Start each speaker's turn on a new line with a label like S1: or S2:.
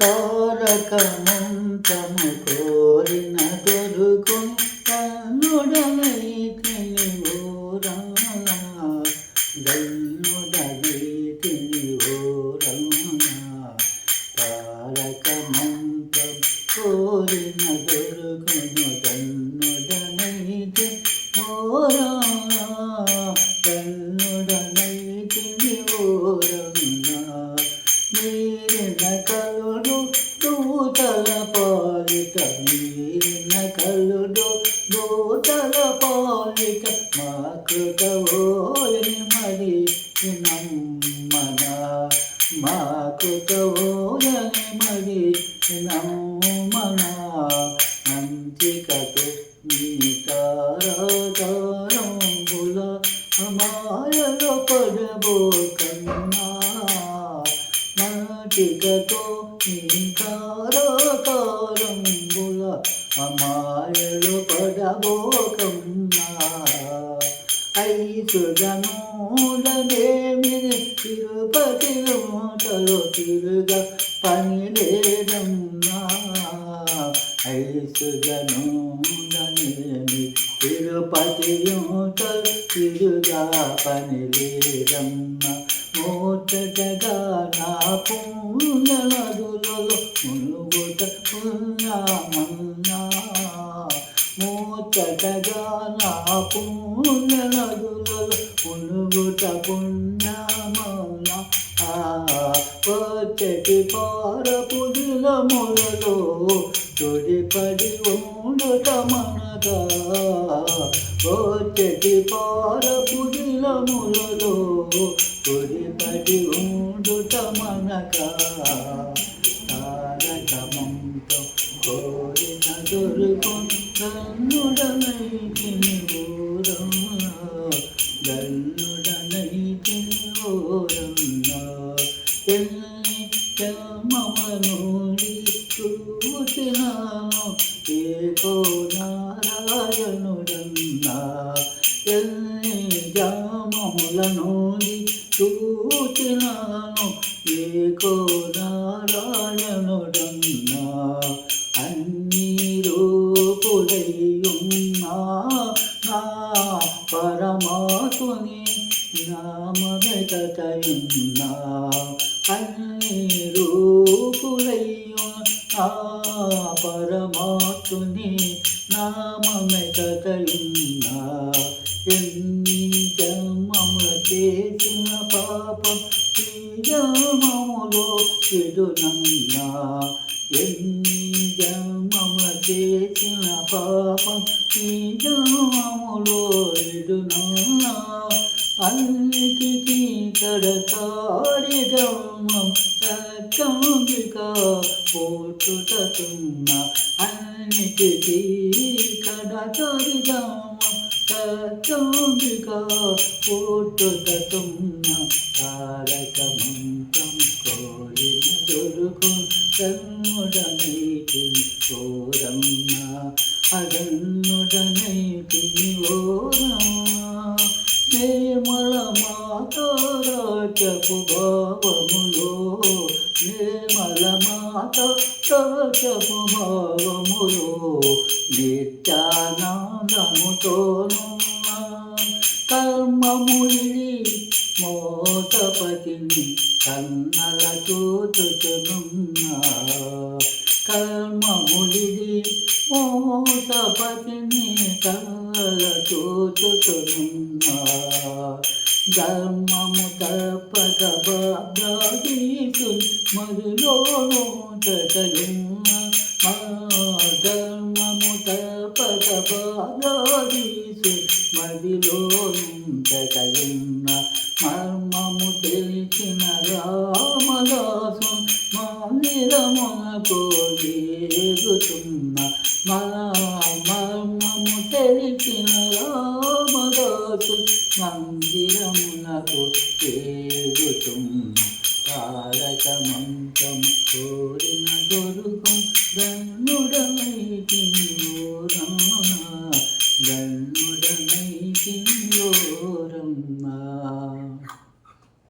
S1: తారక కోరిన దొరుకును. కన్నుడనైతిని ఓరమా గన్నుడనైతిని ఓరమా తారక కోరిన దొరుకును కన్నుడనైతి ఓరమా కన్నుడనైతిని భూతల పాలిక మీరిన కలుడు భూతల పాలిక మా కృతవోయని మరి నమ్మన? మా కృతవోయని మరి నమ్మన? మంచికతో నీ తారాతారంబుల అమాయలో పడబోకన్నా నాటికతో నీకారకారంబుల అమాయలు పడబోకన్నా. ఐసుగనూడనేమిని తిరుపతి మూటలో తిరుగా పని లేదమ్మా ఐసుగనూడనేమి తిరుపతి మూటలు తిరుగా పని లేదమ్మా మూటగా నా పుణ్య నదులలో మునుగుట పుణ్యమన్నా మూటగా నా పుణ్య నదులలో మునుగుట పుణ్యమన్నా వచ్చటి పారపుదిల మొలలో తొడిపడి ఉండుట మనగా వచ్చటి పారపుదిల మొలలో తొడిపడి ఉండుట మనగా తారకమంతో కోరిన దొరుకుంటు దొరుకునుడనైతిని ఓరమ్మ గల్లుడనైతిని ఓరమ్మ ఎల్లి చమమనూడి చూచినాను ఏకో నారాయణుడన్నా ఎల్లి జామములనూడి చూచినాను ఏకో నారాయణుడన్నా అన్ని పరమాత్ముని నామమెతయున్నా అన్ని రూపుడయ్యున్నా పరమాత్ముని నామమెతయున్నా జన్మముల చేసిన పాపం ఈ జన్మములో చెడునన్నా ఎన్ని జన్మముల చేసిన పాపం ఈ జన్మములో ఎడునన్నా అన్నిటికీ కడతారి గమం సత్యంబిక పోటుతున్న అన్నిటికీ కడతారి గమం సత్యంబిక పోటుతున్న తారక మంత్రం కోరిన దొరుకు కన్నుడనైతి ఓరమ్మ అదన్నుడనైతి భావములో నిర్మల మాత రాచపు భావములో నిత్యానందముతోను కర్మములి మోతపతిని కన్నల చూచుతున్న కర్మములి మోతపతిని కన్నల చూచుతున్నా ధర్మము తప్పక బాధీసు మరులోను తగలున్నా ధర్మము తప్పక బాధీసు మదిలోనుంటగలున్న మర్మము తెలిసిన రామదాసు మందిరమునకు మా మర్మము తెలిసిన రామదాసు మందిరమునకు ఏగుతున్న తారక మంత్రం కోరిన దొరుకు గన్నుడమైతి